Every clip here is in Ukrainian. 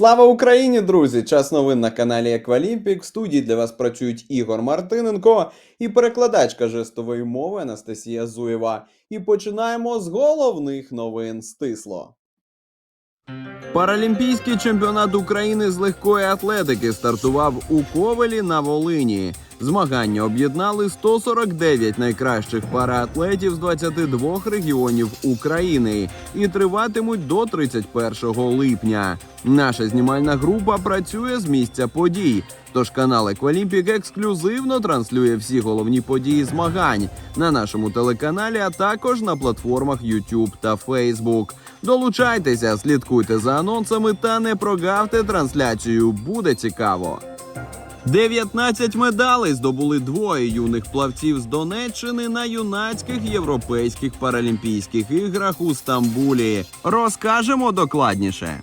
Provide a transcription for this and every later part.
Слава Україні, друзі! Час новин на каналі Еквалімпік. В студії для вас працюють Ігор Мартиненко і перекладачка жестової мови Анастасія Зуєва. І починаємо з головних новин стисло. Паралімпійський чемпіонат України з легкої атлетики стартував у Ковелі на Волині. Змагання об'єднали 149 найкращих параатлетів з 22 регіонів України і триватимуть до 31 липня. Наша знімальна група працює з місця подій. Тож канал Еквалімпік ексклюзивно транслює всі головні події змагань на нашому телеканалі, а також на платформах YouTube та Facebook. Долучайтеся, слідкуйте за анонсами та не прогавте трансляцію. Буде цікаво. 19 медалей здобули двоє юних плавців з Донеччини на юнацьких європейських паралімпійських іграх у Стамбулі. Розкажемо докладніше.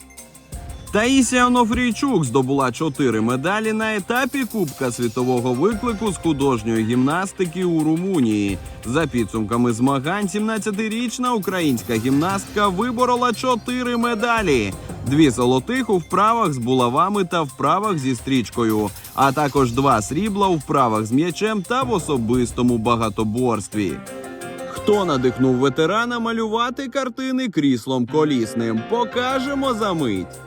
Таїсія Онофрійчук здобула чотири медалі на етапі Кубка світового виклику з художньої гімнастики у Румунії. За підсумками змагань, 17-річна українська гімнастка виборола чотири медалі: дві золотих у вправах з булавами та вправах зі стрічкою, а також два срібла у вправах з м'ячем та в особистому багатоборстві. Хто надихнув ветерана малювати картини кріслом колісним? Покажемо за мить.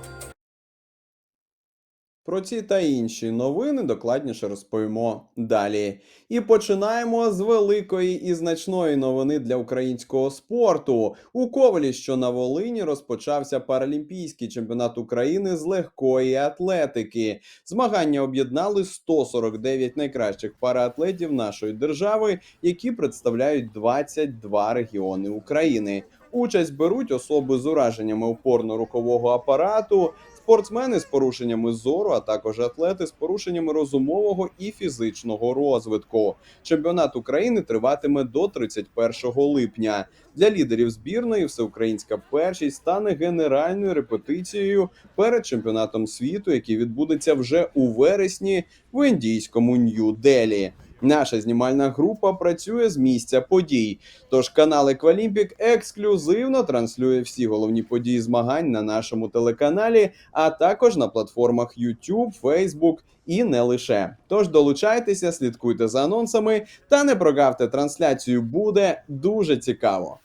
Про ці та інші новини докладніше розповімо далі. І починаємо з великої і значної новини для українського спорту. У Ковалі, що на Волині, розпочався Паралімпійський чемпіонат України з легкої атлетики. Змагання об'єднали 149 найкращих параатлетів нашої держави, які представляють 22 регіони України. Участь беруть особи з ураженнями опорно-рухового апарату, спортсмени з порушеннями зору, а також атлети з порушеннями розумового і фізичного розвитку. Чемпіонат України триватиме до 31 липня. Для лідерів збірної всеукраїнська першість стане генеральною репетицією перед чемпіонатом світу, який відбудеться вже у вересні в індійському Нью-Делі. Наша знімальна група працює з місця подій. Тож канал Еквалімпік ексклюзивно транслює всі головні події змагань на нашому телеканалі, а також на платформах YouTube, Facebook і не лише. Тож долучайтеся, слідкуйте за анонсами та не прогавте трансляцію. Буде дуже цікаво.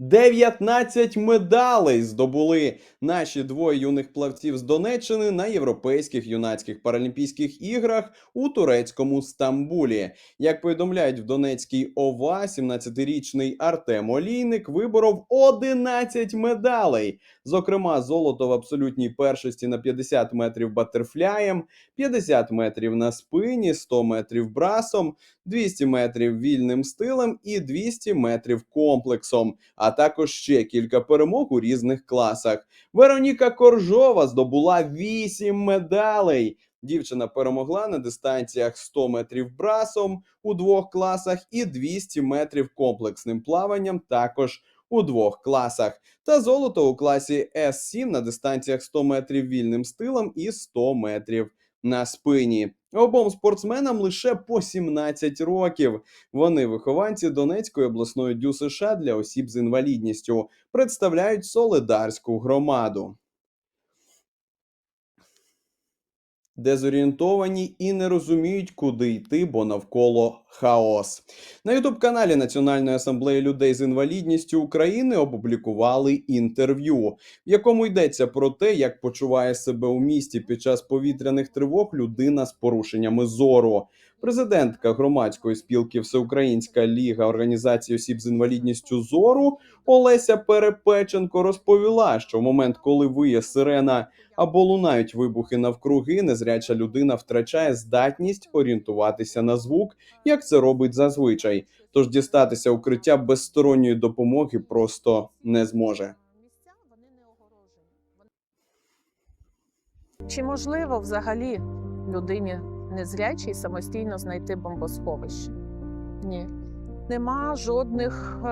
19 медалей здобули наші двоє юних плавців з Донеччини на європейських юнацьких паралімпійських іграх у турецькому Стамбулі. Як повідомляють в Донецькій ОВА, 17-річний Артем Олійник виборов 11 медалей. Зокрема, золото в абсолютній першості на 50 метрів батерфляєм, 50 метрів на спині, 100 метрів брасом, 200 метрів вільним стилем і 200 метрів комплексом, а також ще кілька перемог у різних класах. Вероніка Коржова здобула 8 медалей. Дівчина перемогла на дистанціях 100 метрів брасом у двох класах і 200 метрів комплексним плаванням також у двох класах. Та золото у класі С7 на дистанціях 100 метрів вільним стилем і 100 метрів на спині. Обом спортсменам лише по 17 років. Вони вихованці Донецької обласної ДЮСШ для осіб з інвалідністю, представляють солидарську громаду. Дезорієнтовані і не розуміють, куди йти, бо навколо хаос. На ютуб-каналі Національної асамблеї людей з інвалідністю України опублікували інтерв'ю, в якому йдеться про те, як почуває себе у місті під час повітряних тривог людина з порушеннями зору. Президентка громадської спілки Всеукраїнська ліга організації осіб з інвалідністю зору Олеся Перепеченко розповіла, що в момент, коли виє сирена або лунають вибухи навкруги, незряча людина втрачає здатність орієнтуватися на звук, як це робить зазвичай. Тож дістатися укриття без сторонньої допомоги просто не зможе. Чи можливо взагалі людині незрячій самостійно знайти бомбосховище? Ні. Нема жодних е,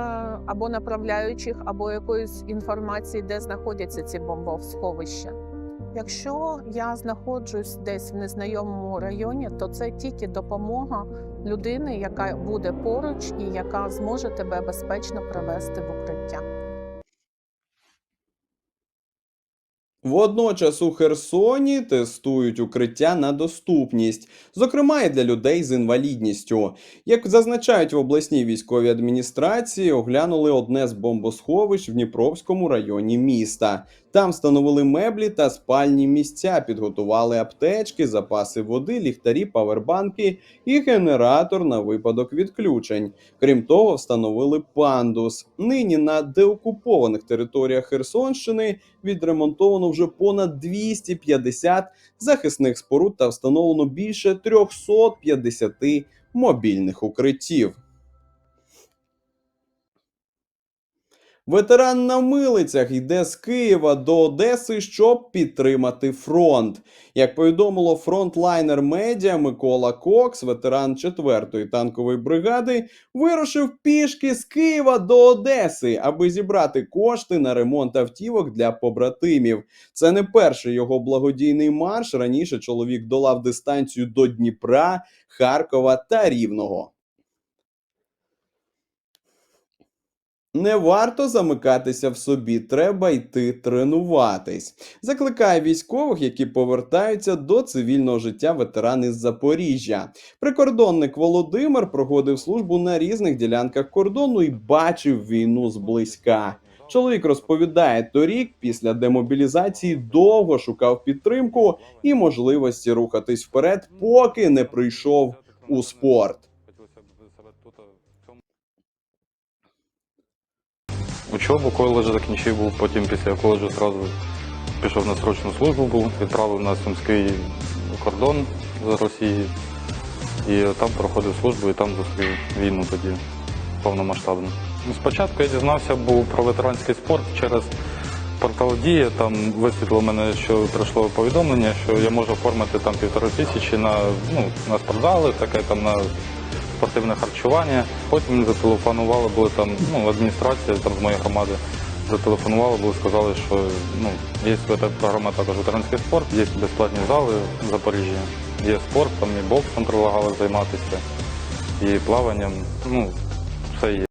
або направляючих, або якоїсь інформації, де знаходяться ці бомбосховища. Якщо я знаходжусь десь в незнайомому районі, то це тільки допомога людини, яка буде поруч і яка зможе тебе безпечно привести в укриття. Водночас у Херсоні тестують укриття на доступність, зокрема і для людей з інвалідністю. Як зазначають в обласній військовій адміністрації, оглянули одне з бомбосховищ в Дніпровському районі міста. Там встановили меблі та спальні місця, підготували аптечки, запаси води, ліхтарі, павербанки і генератор на випадок відключень. Крім того, встановили пандус. Нині на деокупованих територіях Херсонщини відремонтовано вже понад 250 захисних споруд та встановлено більше 350 мобільних укриттів. Ветеран на милицях йде з Києва до Одеси, щоб підтримати фронт. Як повідомило фронтлайнер медіа Микола Кокс, ветеран 4-ї танкової бригади, вирушив пішки з Києва до Одеси, аби зібрати кошти на ремонт автівок для побратимів. Це не перший його благодійний марш. Раніше чоловік долав дистанцію до Дніпра, Харкова та Рівного. Не варто замикатися в собі, треба йти тренуватись. Закликає військових, які повертаються до цивільного життя ветеран із Запоріжжя. Прикордонник Володимир проходив службу на різних ділянках кордону і бачив війну зблизька. Чоловік розповідає, торік після демобілізації довго шукав підтримку і можливості рухатись вперед, поки не прийшов у спорт. Учобу коледж закінчив був, потім після коледжу одразу пішов на срочну службу, був, відправив на Сумський кордон з Росії. І там проходив службу і там зустрів війну тоді повномасштабну. Спочатку я дізнався був про ветеранський спорт через портал Дія. Там висвітлило мене, що прийшло повідомлення, що я можу оформити там півтори тисячі на, ну, на спортзали, таке там на спортивне харчування. Потім зателефонували, були там ну, адміністрація там з моєї громади. Зателефонували, були сказали, що ну, є програма також ветеранський спорт, є безплатні зали в Запоріжжі, є спорт, там і боксом прилагали займатися, і плаванням. Ну, все є.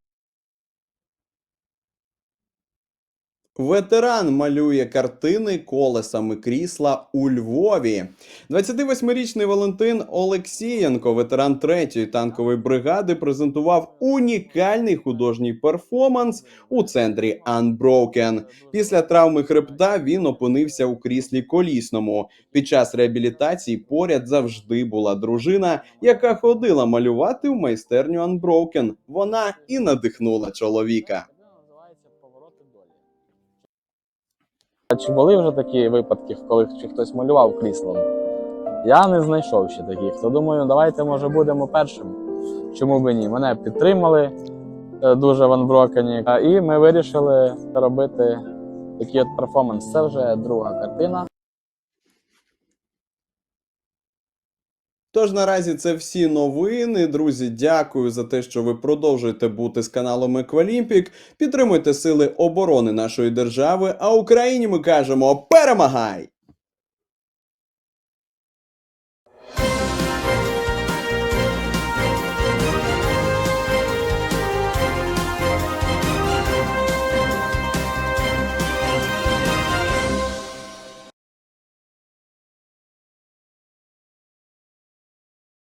Ветеран малює картини колесами крісла у Львові. 28-річний Валентин Олексієнко, ветеран 3-ї танкової бригади, презентував унікальний художній перформанс у центрі Unbroken. Після травми хребта він опинився у кріслі колісному. Під час реабілітації поряд завжди була дружина, яка ходила малювати в майстерню Unbroken. Вона і надихнула чоловіка. Чи були вже такі випадки, коли чи хтось малював кріслом? Я не знайшов ще таких. То думаю, давайте може будемо першим. Чому б ні? Мене підтримали е, дуже в Анброкені, і ми вирішили робити такий от перформанс. Це вже друга картина. Тож наразі це всі новини. Друзі, дякую за те, що ви продовжуєте бути з каналом Еквалімпік. Підтримуйте сили оборони нашої держави. А Україні ми кажемо перемагай!